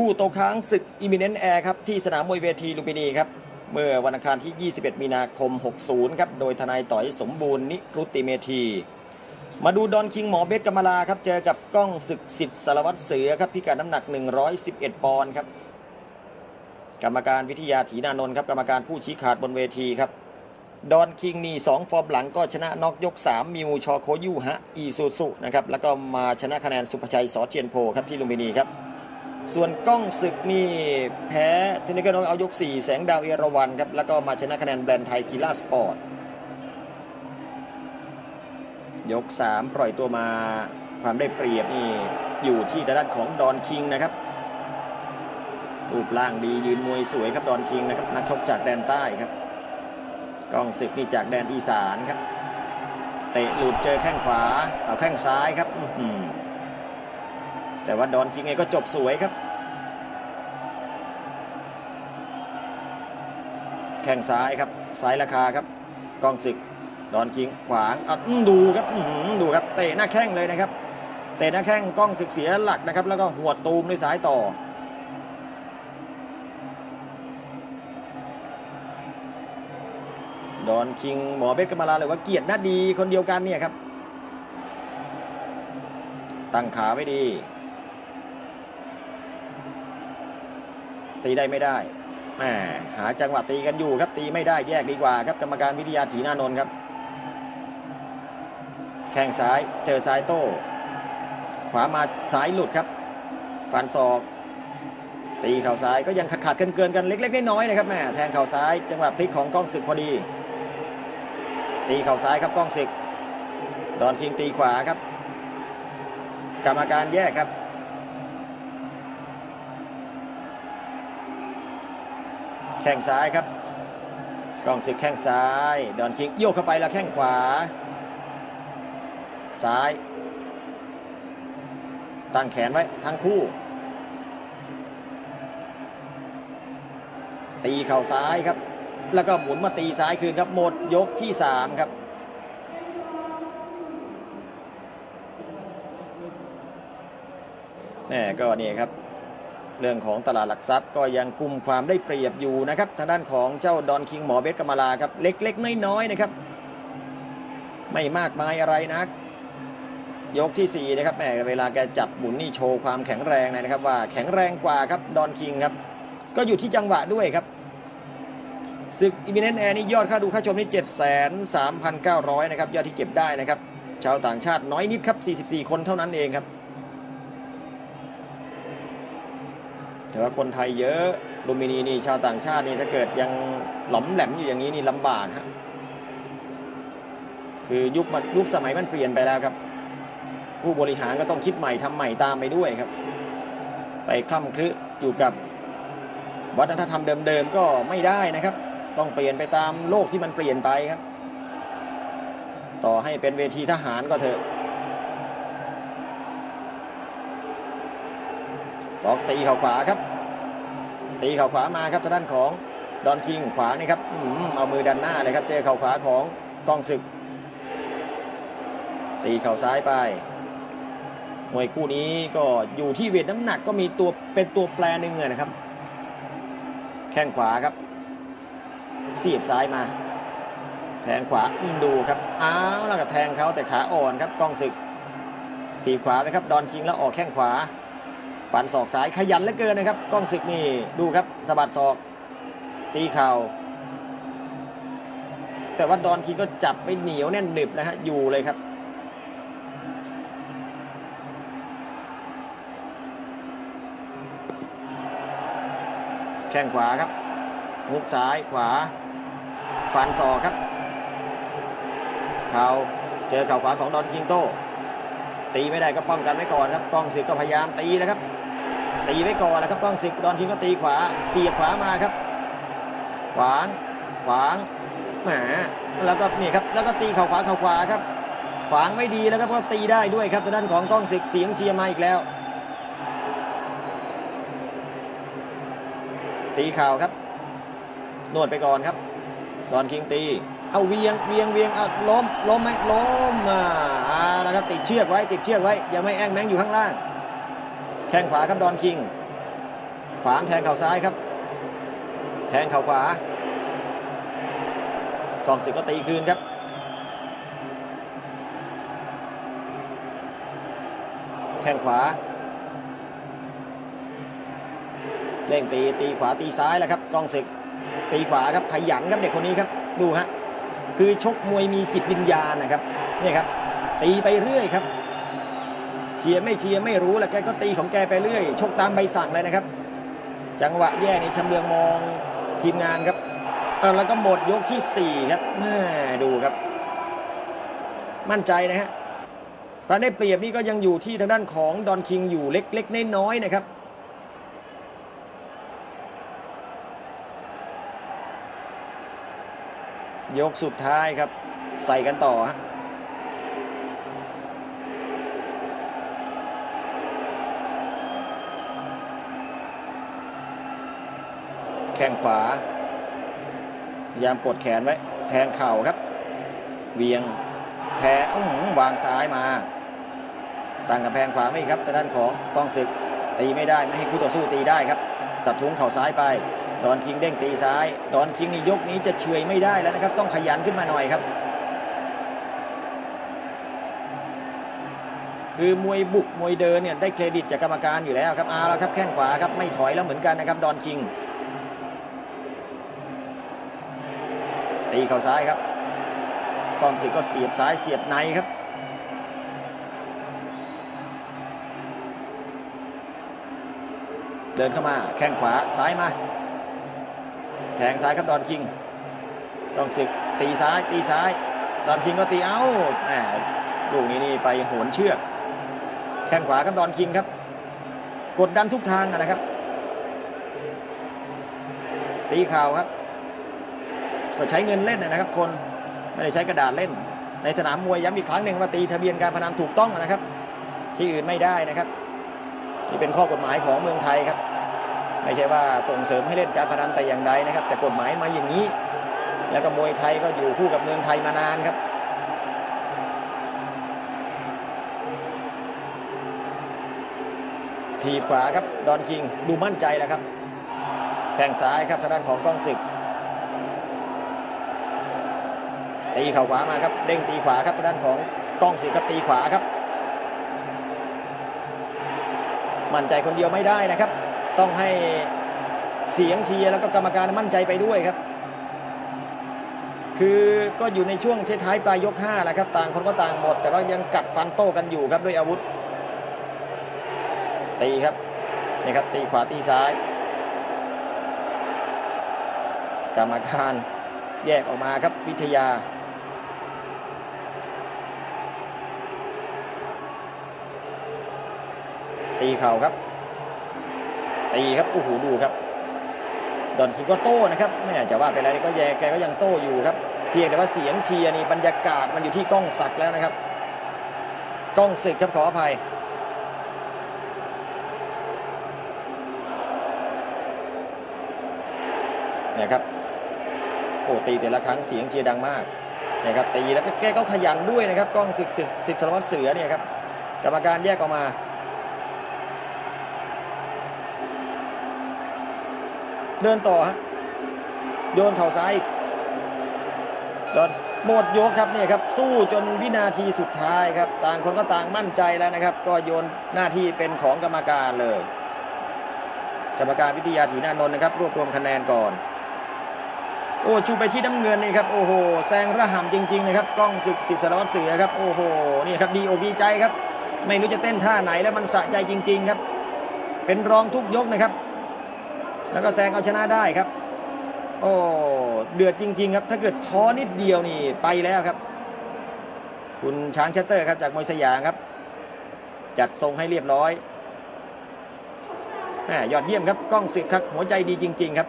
คู่โตค้างศึกอิมิเนนแอร์ครับที่สนามมวยเวทีลุมพินีครับเมื่อวันอังคารที่ 21 มีนาคม 60 ครับโดยทนายต่อยสมบูรณ์นิรุติเมธี มาดูดอนคิงหมอเบสกมลาครับเจอกับก้องศึกสิทธิ์สารวัตรเสือครับพิกัดน้ำหนัก 111 ปอนด์ครับกรรมการวิทยาถีนานนท์ครับกรรมการผู้ชี้ขาดบนเวทีครับดอนคิงนี่2ฟอร์มหลังก็ชนะน็อกยก 3 มิวชอโคยูฮะอีซูซุนะครับแล้วก็มาชนะคะแนนสุภชัยสอเทียนโพครับที่ลุมพินีครับ ส่วนก้องศึกนี่แพ้เทนนิสก็น้องเอายก 4 แสงดาวเอราวันครับ แล้วก็มาชนะคะแนนแบรนด์ไทยกีฬาสปอร์ต ยก 3 ปล่อยตัวมาความได้เปรียบนี่อยู่ที่ด้านของดอนคิงนะครับ รูปร่างดียืนมวยสวยครับดอนคิงนะครับนักชกจากแดนใต้ครับก้องศึกนี่จากแดนอีสานครับ เตะหลุดเจอแข้งขวาเอาแข้งซ้ายครับอื แต่ว่าดอนคิงเองก็จบสวยครับ แข้งซ้ายครับซ้ายราคาครับกองศึกดอนคิงขวางอือดูครับอือดูครับเตะหน้าแข้งเลยนะครับ เตะหน้าแข้งกล้องศึกเสียหลักนะครับ แล้วก็หัวตูมด้วยสายต่อ ดอนคิงหมอเบสกมาลาเลยว่าเกียรติหน้าดีคนเดียวกันเนี่ยครับ ตั้งขาไว้ดี ตีได้ไม่ได้แหมหาจังหวะตีกันอยู่ครับตีไม่ได้แยกดีกว่าครับกรรมการวิทยาถีนานนท์ครับแข้งซ้ายเจอซ้ายโต้ขวามาซ้ายหลุดครับฟันศอก ตีเข่าซ้ายก็ยังขาดขาดเกินเกินๆกันเล็กๆน้อยๆนะครับแหม่แทงเข่าซ้าย จังหวะพลิกของกล้องศึกพอดี ตีเข่าซ้ายครับกล้องศึก ดอนคิงตีขวาครับ กรรมการแยกครับ แข้งซ้ายครับกล้องศึกแข้งซ้าย ดอนคิงโยกเข้าไปแล้วแข้งขวา ซ้าย ตั้งแขนไว้ทั้งคู่ตีเข่าซ้ายครับ แล้วก็หมุนมาตีซ้ายคืนครับหมดยกที่ 3 ครับแน่ก็นี่ครับ เรื่องของตลาดหลักทรัพย์ก็ยังกุมความได้เปรียบอยู่นะครับทางด้านของเจ้าดอนคิงหมอเบสกำมาลาครับเล็กๆน้อยๆนะครับ ไม่มากมายอะไรนักยกที่4นะครับแหมเวลาแกจับหมุนนี่โชว์ความแข็งแรงนะครับว่าแข็งแรงกว่าครับดอนคิงครับก็อยู่ที่จังหวะด้วยครับศึกอิมิเนนแอร์นี่ยอดค่าดูค่าชมนี่7 3 9 0 0นะครับยอดที่เก็บได้นะครับชาวต่างชาติน้อยนิดครับ 44 คนเท่านั้นเองครับ แต่ว่าคนไทยเยอะลูมินีนี่ชาวต่างชาตินี่ถ้าเกิดยังหลอมแหลมอยู่อย่างนี้นี่ลำบากฮะคือยุคมันยุคสมัยมันเปลี่ยนไปแล้วครับ ผู้บริหารก็ต้องคิดใหม่ทำใหม่ตามไปด้วยครับ ไปคล่ำคลึอยู่กับวัฒนธรรมเดิมๆก็ไม่ได้นะครับ ต้องเปลี่ยนไปตามโลกที่มันเปลี่ยนไปครับ ต่อให้เป็นเวทีทหารก็เถอะ ตอกตีเข่าขวาครับ ตีเข่าขวามาครับทางด้านของดอนคิงขวานี่ครับอืมเอามือดันหน้าเลยครับ เจอเข่าขวาของกองศึก ตีเข่าซ้ายไปมวยคู่นี้ก็อยู่ที่เวทน้ำหนักก็มีตัวเป็นตัวแปรหนึ่งอะนะครับ แข้งขวาครับเสียบซ้ายมา แทงขวาดูครับอ้าวแล้วก็แทงเขาแต่ขาอ่อนครับกองศึก ทีบขวาไปครับ ดอนคิงแล้วออกแข้งขวา ฟันศอกซ้ายขยันเหลือเกินนะครับกล้องศึกนี่ดูครับสะบัดศอก ตีเข่าแต่ว่าดอนคิงก็จับไปเหนียวแน่นหนึบนะฮะอยู่เลยครับ แข้งขวาครับฮุกซ้ายขวาฟันศอกครับเข่าเจอเข่าขวาของดอนคิงโตตีไม่ได้ก็ป้องกันไว้ก่อนครับกล้องศึกก็พยายามตีแล้วครับ ตีไว้ก่อนแล้วครับกล้องศึกดอนคิงก็ตีขวาเสียบขวามาครับ ขวางขวางแหมแล้วก็นี่ครับแล้วก็ตีเข่าขวาเข่าขวาครับ ขวางไม่ดีแล้วครับก็ตีได้ด้วยครับทางด้านของกล้องศึกเสียงเชียร์มาอีกแล้ว ตีเข่าครับนวดไปก่อนครับ ดอนคิงตีเอาเวียงเวียงเวียงเอาล้มล้มไหมล้มอ่าอ่านะครับติดเชือกไว้ติดเชือกไว้อย่าไม่แอ้งแมงอยู่ข้างล่าง แข้งขวาครับดอนคิง ขวางแทงเข่าซ้ายครับ แทงเข่าขวากองศึกก็ตีคืนครับแข้งขวาเร่งตีตีขวาตีซ้ายแล้วครับกองศึกตีขวาครับขยันครับเด็กคนนี้ครับดูฮะคือชกมวยมีจิตวิญญาณนะครับนี่ครับตีไปเรื่อยครับ เชียร์ไม่เชียร์ไม่รู้แหล้วแกก็ตีของแกไปเรื่อย ชกตามใบสั่งเลยนะครับ จังหวะแย่นี่ชำเลืองมองทีมงานครับเออแล้วก็หมดยกที่ 4 ครับแม่ดูครับ มั่นใจนะฮะความได้เปรียบนี่ก็ยังอยู่ที่ทางด้านของดอนคิงอยู่เล็กๆน้อยๆนะครับยกสุดท้ายครับ ใส่กันต่อฮะ แข้งขวา พยายามกดแขนไว้ แทงเข่าครับ เวียงแทงวางซ้ายมาตั้งกับแพงขวาไม่ครับแต่ด้านของกองศึกตีไม่ได้ไม่ให้คู่ต่อสู้ตีได้ครับตัดทุ้งเข่าซ้ายไป ดอนคิงเด้งตีซ้าย ดอนคิงนี่ยกนี้จะเฉยไม่ได้แล้วนะครับ ต้องขยันขึ้นมาหน่อยครับ คือมวยบุกมวยเดินเนี่ยได้เครดิตจากกรรมการอยู่แล้วครับเอาแล้วครับแข้งขวาครับไม่ถอยแล้วเหมือนกันนะครับ ดอนคิง ตีเข่าซ้ายครับกองศึกก็เสียบซ้ายเสียบในครับ เดินเข้ามาแข้งขวาซ้ายมาแทงซ้ายครับดอนคิงกองศึกตีซ้ายตีซ้าย ดอนคิงก็ตีเอ้าแหมลูกนี้นี่ไปโหนเชือก แข้งขวาครับดอนคิงครับ กดดันทุกทางนะครับ ตีข่าวครับ ก็ใช้เงินเล่นนะครับคนไม่ได้ใช้กระดาษเล่น ในสนามมวยย้ำอีกครั้งหนึ่งว่าตีทะเบียนการพนันถูกต้องนะครับ ที่อื่นไม่ได้นะครับ ที่เป็นข้อกฎหมายของเมืองไทยครับ ไม่ใช่ว่าส่งเสริมให้เล่นการพนันแต่อย่างใดนะครับ แต่กฎหมายมาอย่างนี้ แล้วก็มวยไทยก็อยู่คู่กับเมืองไทยมานานครับทีขวาครับดอนคิงดูมั่นใจแล้วครับแข้งซ้ายครับทางด้านของกล้องศึก ตีเข่าขวามาครับเด้งตีขวาครับทางด้านของกล้องศึกครับตีขวาครับ มั่นใจคนเดียวไม่ได้นะครับ ต้องให้เสียงเชียร์แล้วก็กรรมการมั่นใจไปด้วยครับ คือก็อยู่ในช่วงท้ายปลายยก5แล้วครับต่างคนก็ต่างหมด แต่ว่ายังกัดฟันโต้กันอยู่ครับด้วยอาวุธ ตีครับนี่ครับตีขวาตีซ้าย กรรมการแยกออกมาครับวิทยา ตีเข่าครับ ตีครับโอ้โหดูครับ ดอนคิงก็โต้นะครับแม่จะว่าเป็นอะไรนี่ก็แย่แกก็ยังโต้อยู่ครับ เพียงแต่ว่าเสียงเชียร์นี่บรรยากาศมันอยู่ที่กล้องศักดิ์แล้วนะครับ กล้องศึกครับขออภัยนี่ยครับโอ้ตีแต่ละครั้งเสียงเชียร์ดังมากนี่ยครับตีแล้วก็แกก็ขยันด้วยนะครับกล้องสิทธิ์สิทธิ์สิทธิ์สารวัตรเสือเนี่ยครับกรรมการแยกออกมา เดินต่อฮะโยนเข่าซ้ายอีกโดนหมดยกครับเนี่ยครับสู้จนวินาทีสุดท้ายครับ ต่างคนก็ต่างมั่นใจแล้วนะครับ ก็โยนหน้าที่เป็นของกรรมการเลย กรรมการวิทยาถีนานนท์นะครับ รวบรวมคะแนนก่อน โอ้ชูไปที่น้ำเงินนี่ครับโอ้โหแซงระห่ำจริง ๆ นะครับกล้องศึกสิทธิ์สรวัตเสือครับโอ้โหนี่ครับดีอกดีใจครับ ไม่รู้จะเต้นท่าไหนแล้วมันสะใจจริง ๆ ครับ เป็นรองทุกยกนะครับ แล้วก็แซงเอาชนะได้ครับ โอ้เดือดจริง ๆ ครับ ถ้าเกิดท้อนิดเดียวนี่ไปแล้วครับ คุณช้างชัตเตอร์ครับจากมวยสยามครับ จัดทรงให้เรียบร้อยแหมยอดเยี่ยมครับกล้องสึกครับหัวใจดีจริง ๆ ครับ